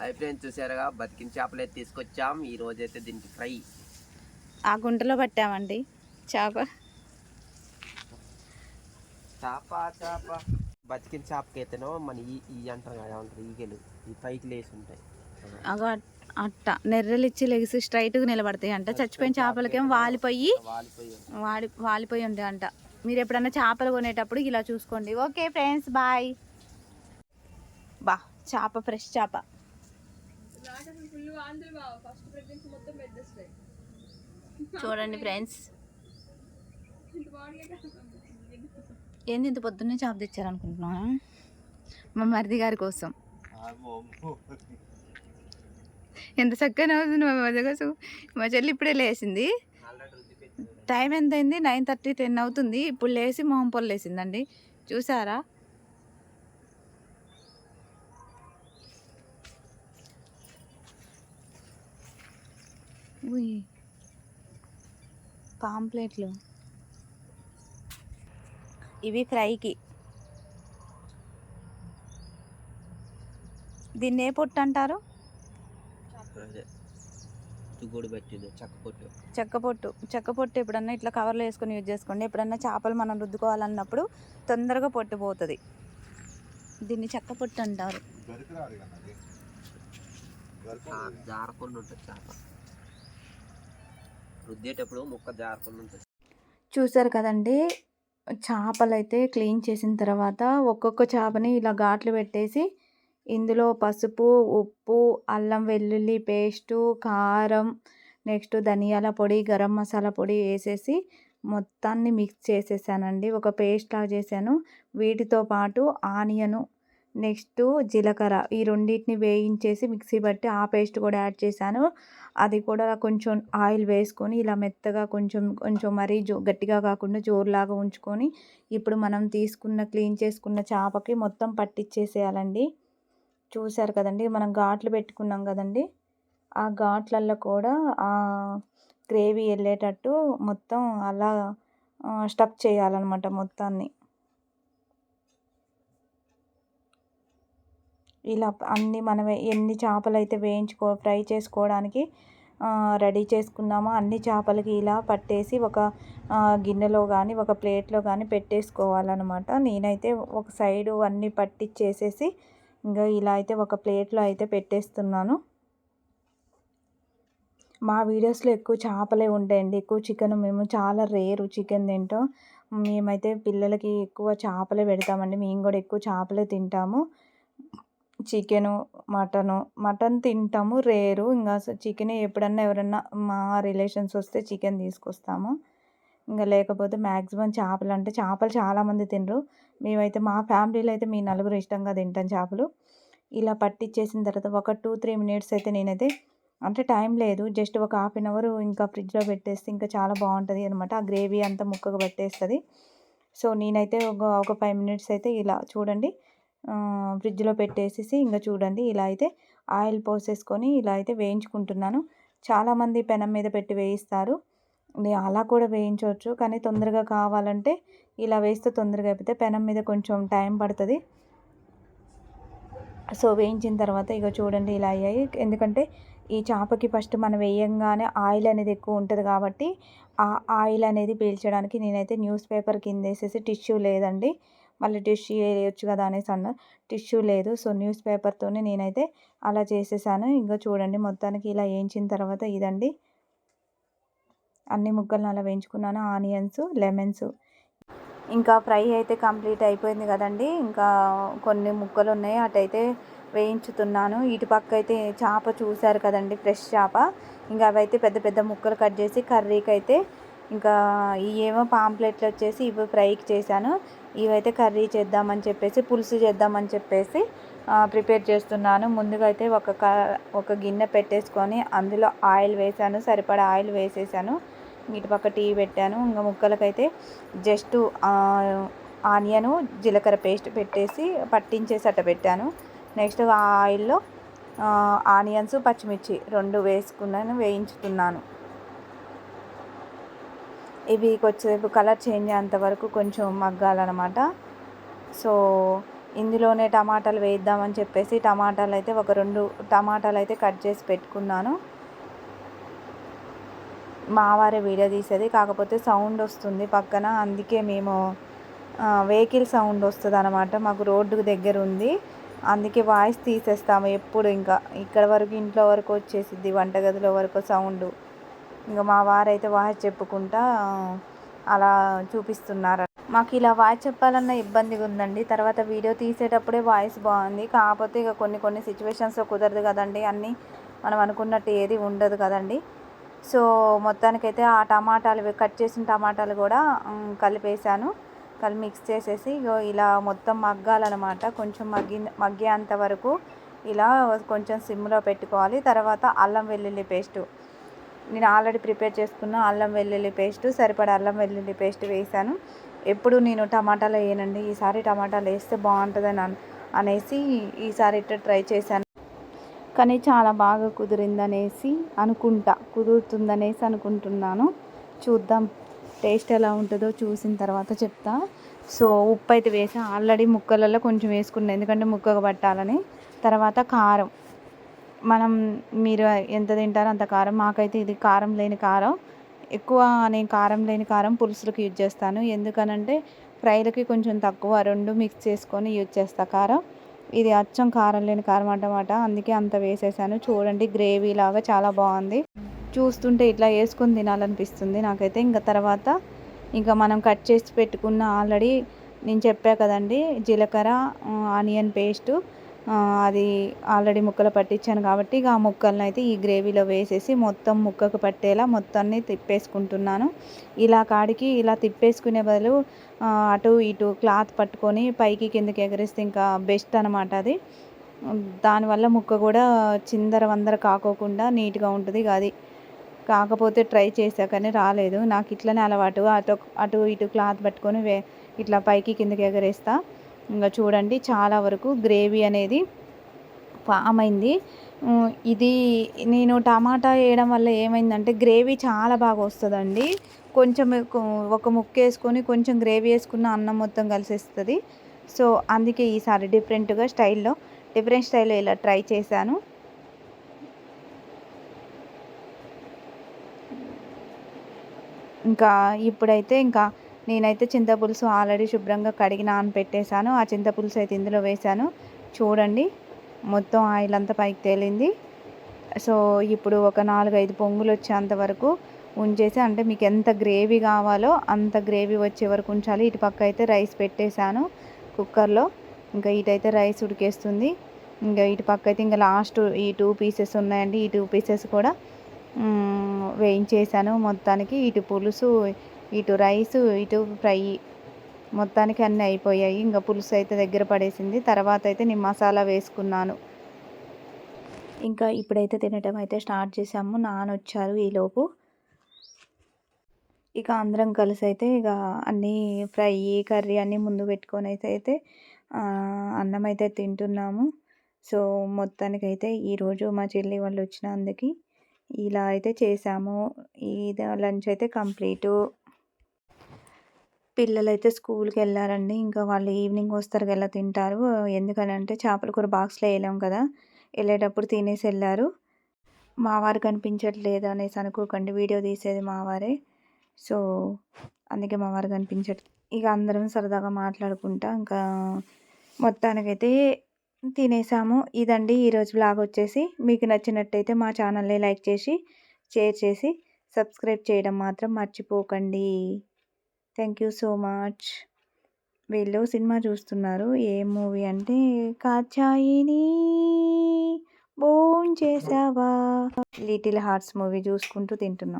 Hi friends చూసారుగా బతికిన చేపలు అయితే తీసుకొచ్చాం. ఈ రోజు అయితే దీనికి ఫ్రై. ఆ గుంటలో పట్టామండి. చేప. చేప చేప. బతికిన చేపకి అయితేనో మన ఈ ఈ అంటారు కదా ఏమంటారు? ఈగలు. ఈ పైకి లేసి ఉంటాయి. అగో అట్ట. నెర్రలు ఇచ్చి లెగిసి స్ట్రైట్గా నిలబడతాయి అంట. చచ్చిపోయిన చేపలకేమో వాలిపోయి. వాడి వాలిపోయి ఉంటాయి అంట. మీరు ఎప్పుడన్నా చేపలు కొనేటప్పుడు ఇలా చూసుకోండి. Okay friends bye. బా చేప ఫ్రెష్ చేప. చూడండి ఫ్రెండ్స్ ఏంది ఇంత పొద్దున్నే చేప తెచ్చారనుకుంటున్నా మా మరిది గారి కోసం. ఎంత చక్కగా అవుతుంది మా మరిది కోసం. మా చెల్లి ఇప్పుడే లేచింది. టైం ఎంత అయింది నైన్ థర్టీ టెన్ అవుతుంది. ఇప్పుడు లేచి మొహం పొల్లు లేచిందండి చూసారా? పాంప్లెట్లు ఇవి ఫ్రైకి. దీన్ని ఏ పొట్టు అంటారు? చక్క పొట్టు. చెక్క పొట్టు. ఎప్పుడన్నా ఇట్లా కవర్లో వేసుకొని యూజ్ చేసుకోండి. ఎప్పుడన్నా చేపలు మనం రుద్దుకోవాలన్నప్పుడు తొందరగా పొట్టు పోతుంది. దీన్ని చెక్క పొట్టు అంటారు. జారకుండా ఉంటుంది చేప. రుద్దేటప్పుడు ముక్క జారకుండా ఉంటుంది. చూసారు కదండి చేపలు అయితే క్లీన్ చేసిన తర్వాత ఒక్కొక్క చేపని ఇలా ఘాట్లు పెట్టేసి ఇందులో పసుపు ఉప్పు అల్లం వెల్లుల్లి పేస్టు కారం నెక్స్ట్ ధనియాల పొడి గరం మసాలా పొడి వేసేసి మొత్తాన్ని మిక్స్ చేసేసానండి. ఒక పేస్ట్ లాగా చేశాను. వీటితో పాటు ఆనియను నెక్స్ట్ జీలకర్ర. ఈ రెండింటిని వేయించేసి మిక్సీ బట్టి ఆ పేస్ట్ కూడా యాడ్ చేశాను. అది కూడా కొంచెం ఆయిల్ వేసుకొని ఇలా మెత్తగా కొంచెం కొంచెం మరీ జో గట్టిగా కాకుండా జోరులాగా ఉంచుకొని ఇప్పుడు మనం తీసుకున్న క్లీన్ చేసుకున్న చేపకి మొత్తం పట్టించేసేయాలండి చూశారు కదండి మనం ఘాట్లు పెట్టుకున్నాం కదండి. ఆ ఘాట్లల్లో కూడా ఆ గ్రేవీ వెళ్ళేటట్టు మొత్తం అలా స్టఫ్ చేయాలన్నమాట మొత్తాన్ని. ఇలా అన్ని మనం ఎన్ని చేపలు అయితే వేయించుకో ఫ్రై చేసుకోవడానికి రెడీ చేసుకున్నామో అన్ని చేపలకి ఇలా పట్టేసి ఒక గిన్నెలో కానీ ఒక ప్లేట్లో కానీ పెట్టేసుకోవాలన్నమాట. నేనైతే ఒక సైడు అన్నీ పట్టించేసేసి ఇంకా ఇలా అయితే ఒక ప్లేట్లో అయితే పెట్టేస్తున్నాను. మా వీడియోస్లో ఎక్కువ చేపలే ఉంటాయండి. ఎక్కువ చికెన్ మేము చాలా రేరు చికెన్ తింటాం. మేమైతే పిల్లలకి ఎక్కువ చేపలే పెడతామండి. మేము కూడా ఎక్కువ చేపలే తింటాము. Chicken mutton. మటన్ తింటాము రేరు. ఇంకా చికెన్ ఎప్పుడన్నా ఎవరన్నా మా రిలేషన్స్ వస్తే చికెన్ తీసుకొస్తాము. ఇంకా లేకపోతే మ్యాక్సిమం చేపలు అంటే చేపలు చాలామంది తినరు. మేమైతే మా ఫ్యామిలీలో అయితే మీ నలుగురు ఇష్టంగా తింటాం చేపలు. ఇలా పట్టించేసిన తర్వాత ఒక టూ త్రీ మినిట్స్ అయితే నేనైతే అంటే టైం లేదు. జస్ట్ ఒక హాఫ్ అన్ అవర్ ఇంకా ఫ్రిడ్జ్లో పెట్టేస్తే ఇంకా చాలా బాగుంటుంది అనమాట ఆ గ్రేవీ అంతా ముక్కకు పట్టేస్తుంది. సో నేనైతే ఒక ఒక ఫైవ్ మినిట్స్ అయితే ఇలా చూడండి. ఫ్రిడ్జ్లో పెట్టేసేసి ఇంకా చూడండి ఇలా అయితే ఆయిల్ పోసేసుకొని ఇలా అయితే వేయించుకుంటున్నాను. చాలామంది పెనం మీద పెట్టి వేయిస్తారు. అలా కూడా వేయించవచ్చు కానీ తొందరగా కావాలంటే ఇలా వేస్తే తొందరగా అయిపోతే పెనం మీద కొంచెం టైం పడుతుంది. సో వేయించిన తర్వాత ఇక చూడండి ఇలా అయ్యాయి. ఎందుకంటే ఈ చేపకి ఫస్ట్ మనం వేయంగానే ఆయిల్ అనేది ఎక్కువ ఉంటుంది కాబట్టి ఆ ఆయిల్ అనేది పీల్చడానికి నేనైతే న్యూస్ పేపర్ కింద వేసేసి టిష్యూ లేదండి. మళ్ళీ టిష్యూ వేయచ్చు కదా అనేసి అన్న టిష్యూ లేదు. సో న్యూస్ పేపర్తోనే నేనైతే అలా చేసేసాను. ఇంకా చూడండి మొత్తానికి ఇలా వేయించిన తర్వాత ఇదండి. అన్ని ముక్కలను అలా వేయించుకున్నాను. Onions lemons. ఇంకా ఫ్రై అయితే కంప్లీట్ అయిపోయింది కదండి. ఇంకా కొన్ని ముక్కలు ఉన్నాయి. అటైతే వేయించుతున్నాను. ఇటు పక్క అయితే చేప చూశారు కదండి. ఫ్రెష్ చేప. ఇంకా అవైతే పెద్ద పెద్ద ముక్కలు కట్ చేసి కర్రీకి అయితే ఇంకా ఇవేమో పాంప్లెట్లు వచ్చేసి ఇవి ఫ్రైకి చేశాను. ఇవైతే కర్రీ చేద్దామని చెప్పేసి పులుసు చేద్దామని చెప్పేసి ప్రిపేర్ చేస్తున్నాను. ముందుగా అయితే ఒక క ఒక గిన్నె పెట్టేసుకొని అందులో ఆయిల్ వేసాను సరిపడా ఆయిల్ వేసేసాను. ఇటుపక్క టీ పెట్టాను. ఇంకా ముక్కలకైతే జస్ట్ ఆనియను జీలకర్ర పేస్ట్ పెట్టేసి పట్టించేసి అట్ట పెట్టాను. నెక్స్ట్ ఆ ఆయిల్లో ఆనియన్స్ పచ్చిమిర్చి రెండు వేసుకున్నాను వేయించుతున్నాను. ఇవి కొద్దిసేపు కలర్ చేంజ్ అయ్యేంత వరకు కొంచెం మగ్గాలన్నమాట. సో ఇందులోనే టమాటాలు వేద్దామని చెప్పేసి టమాటాలు అయితే ఒక రెండు టమాటాలు అయితే కట్ చేసి పెట్టుకున్నాను. మా వారే వీడియో తీసేది కాకపోతే సౌండ్ వస్తుంది పక్కన. అందుకే మేము వెహికల్ సౌండ్ వస్తుంది అనమాట మాకు రోడ్డుకు దగ్గర ఉంది అందుకే వాయిస్ తీసేస్తాము ఎప్పుడు ఇంకా. ఇక్కడ వరకు ఇంట్లో వరకు వచ్చేసిద్ది వంటగదిలో వరకు సౌండ్. ఇంకా మా వారైతే వాయిస్ చెప్పుకుంటా అలా చూపిస్తున్నారు. మాకు ఇలా వాయిస్ చెప్పాలన్న ఇబ్బందిగా ఉందండి. తర్వాత వీడియో తీసేటప్పుడే వాయిస్ బాగుంది. కాకపోతే ఇక కొన్ని కొన్ని సిచ్యువేషన్స్లో కుదరదు కదండి. అన్నీ మనం అనుకున్నట్టు ఏది ఉండదు కదండి. సో మొత్తానికైతే ఆ టమాటాలు కట్ చేసిన టమాటాలు కూడా కలిపేసాను కలిపి మిక్స్ చేసేసి ఇగో ఇలా మొత్తం మగ్గాలన్నమాట. కొంచెం మగ్గి మగ్గేంత వరకు ఇలా కొంచెం సిమ్లో పెట్టుకోవాలి. తర్వాత అల్లం వెల్లుల్లి పేస్టు. నేను ఆల్రెడీ ప్రిపేర్ చేసుకున్న అల్లం వెల్లుల్లి పేస్ట్ సరిపడా అల్లం వెల్లుల్లి పేస్ట్ వేసాను. ఎప్పుడు నేను టమాటాలు వేయనండి. ఈసారి టమాటాలు వేస్తే బాగుంటుందని అనేసి ఈసారి ఇట్లా ట్రై చేశాను. కానీ చాలా బాగా కుదిరిందనేసి అనుకుంటా. కుదురుతుందనేసి అనుకుంటున్నాను. చూద్దాం. టేస్ట్ ఎలా ఉంటుందో చూసిన తర్వాత చెప్తా. సో ఉప్పు అయితే వేసా. ఆల్రెడీ ముక్కలలో కొంచెం వేసుకున్నాను ఎందుకంటే ముక్కగా పట్టాలని. తర్వాత కారం. మనం మీరు ఎంత తింటారో అంత కారం. మాకైతే ఇది కారం లేని కారం. ఎక్కువ నేను కారం లేని కారం పులుసులకు యూజ్ చేస్తాను. ఎందుకనంటే ఫ్రైలకి కొంచెం తక్కువ రెండు మిక్స్ చేసుకొని యూజ్ చేస్తా కారం. ఇది అచ్చం కారం లేని కారం అన్నమాట. అందుకే అంత వేసేసాను. చూడండి గ్రేవీ లాగా చాలా బాగుంది. చూస్తుంటే ఇట్లా వేసుకొని తినాలనిపిస్తుంది నాకైతే. ఇంకా తర్వాత ఇంకా మనం కట్ చేసి పెట్టుకున్న ఆల్రెడీ నేను చెప్పా కదండి జీలకర్ర ఆనియన్ పేస్టు. అది ఆల్రెడీ ముక్కలు పట్టించాను కాబట్టి ఇక ఆ ముక్కలను అయితే ఈ గ్రేవీలో వేసేసి మొత్తం ముక్కకు పట్టేలా మొత్తాన్ని తిప్పేసుకుంటున్నాను. ఇలా కాడికి ఇలా తిప్పేసుకునే బదులు అటు ఇటు క్లాత్ పట్టుకొని పైకి కిందకి ఎగరేస్తే ఇంకా బెస్ట్ అనమాట అది. దానివల్ల ముక్క కూడా చిందర వందర కాకోకుండా నీట్గా ఉంటుంది అది. కాకపోతే ట్రై చేసా కానీ రాలేదు. నాకు ఇట్లనే అలవాటు. అటు అటు ఇటు క్లాత్ పట్టుకొని వే ఇట్లా పైకి కిందకి ఎగరేస్తా. ఇంకా చూడండి చాలా వరకు గ్రేవీ అనేది ఫామ్ అయింది ఇది నేను టమాటా వేయడం వల్ల ఏమైందంటే గ్రేవీ చాలా బాగా వస్తుందండి. కొంచెం ఒక ముక్క వేసుకొని కొంచెం గ్రేవీ వేసుకున్న అన్నం మొత్తం కలిసేస్తుంది. సో అందుకే ఈసారి డిఫరెంట్గా స్టైల్లో డిఫరెంట్ స్టైల్లో ఇలా ట్రై చేశాను. ఇంకా ఇప్పుడైతే ఇంకా నేనైతే చింతపులుసు ఆల్రెడీ శుభ్రంగా కడిగి నానపెట్టేశాను ఆ చింతపులుసు అయితే ఇందులో వేశాను. చూడండి మొత్తం ఆయిల్ అంతా పైకి తేలింది. సో ఇప్పుడు ఒక నాలుగైదు పొంగులు వచ్చేంత వరకు ఉంచేసి అంటే మీకు ఎంత గ్రేవీ కావాలో అంత గ్రేవీ వచ్చే వరకు ఉంచాలి. ఇటు పక్క అయితే రైస్ పెట్టేశాను కుక్కర్లో. ఇంకా ఇటైతే రైస్ ఉడికేస్తుంది. ఇంకా ఇటు పక్క అయితే ఇంకా లాస్ట్ ఈ టూ పీసెస్ ఉన్నాయండి. ఈ టూ పీసెస్ కూడా వేయించేసాను మొత్తానికి. ఇటు పులుసు ఇటు రైస్ ఇటు ఫ్రై మొత్తానికి అన్నీ అయిపోయాయి. ఇంకా పులుసు అయితే దగ్గర పడేసింది. తర్వాత అయితే నేను మసాలా వేసుకున్నాను. ఇంకా ఇప్పుడైతే తినటం అయితే స్టార్ట్ చేసాము నాన్న వచ్చారు ఈలోపు ఇక అందరం కలిసి అయితే ఇక అన్నీ ఫ్రై కర్రీ అన్నీ ముందు పెట్టుకొని అయితే అయితే అన్నం అయితే తింటున్నాము. సో మొత్తానికైతే ఈరోజు మా చెల్లి వాళ్ళు వచ్చినందుకు ఇలా అయితే చేసాము ఇది లంచ్ అయితే కంప్లీటు. పిల్లలు అయితే స్కూల్కి వెళ్ళారండి ఇంకా వాళ్ళు ఈవినింగ్ వస్తారు కదా తింటారు. ఎందుకనంటే చేపల కూర బాక్స్లో వేయలేం కదా వెళ్ళేటప్పుడు తినేసి వెళ్ళారు. మావారు కనిపించట్లేదు అనేసి అనుకోకండి వీడియో తీసేది మావారే సో అందుకే మావారు కనిపించట్లేదు ఇక అందరం సరదాగా మాట్లాడుకుంటా ఇంకా మొత్తానికైతే తినేసాము. ఇదండి ఈరోజు బ్లాగ్ వచ్చేసి. మీకు నచ్చినట్టయితే మా ఛానల్ని లైక్ చేసి షేర్ చేసి సబ్స్క్రైబ్ చేయడం మాత్రం మర్చిపోకండి. Thank you so much. వీళ్ళు సినిమా చూస్తున్నారు. ఏ మూవీ అంటే కాచాయిని బోన్ చేసావా? లిటిల్ హార్ట్స్ మూవీ చూసుకుంటూ తింటున్నాం.